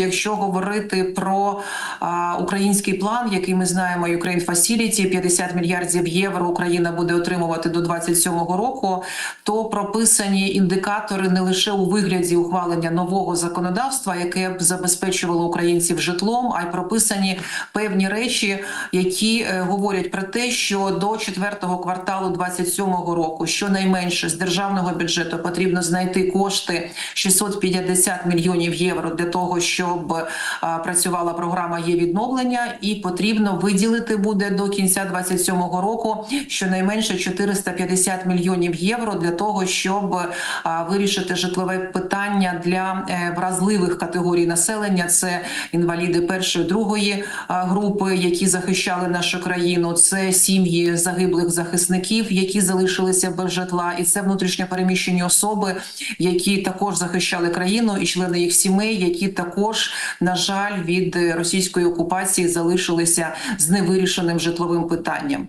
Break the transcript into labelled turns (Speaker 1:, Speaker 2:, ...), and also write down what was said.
Speaker 1: Якщо говорити про а, український план, який ми знаємо, Ukraine Facility, 50 мільярдів євро Україна буде отримувати до 27-го року, то прописані індикатори не лише у вигляді ухвалення нового законодавства, яке б забезпечувало українців житлом, а й прописані певні речі, які е, говорять про те, що до четвертого кварталу 27-го року щонайменше з державного бюджету потрібно знайти кошти 650 мільйонів євро для того, щоб працювала програма є відновлення, і потрібно виділити буде до кінця 27-го року щонайменше 450 мільйонів євро для того, щоб вирішити житлове питання для е, вразливих категорій населення. Це інваліди першої другої групи, які захищали нашу країну. Це сім'ї загиблих захисників, які залишилися без житла, і це внутрішньо переміщені особи, які також захищали країну, і члени їх сімей, які також на жаль від російської окупації залишилися з невирішеним житловим питанням.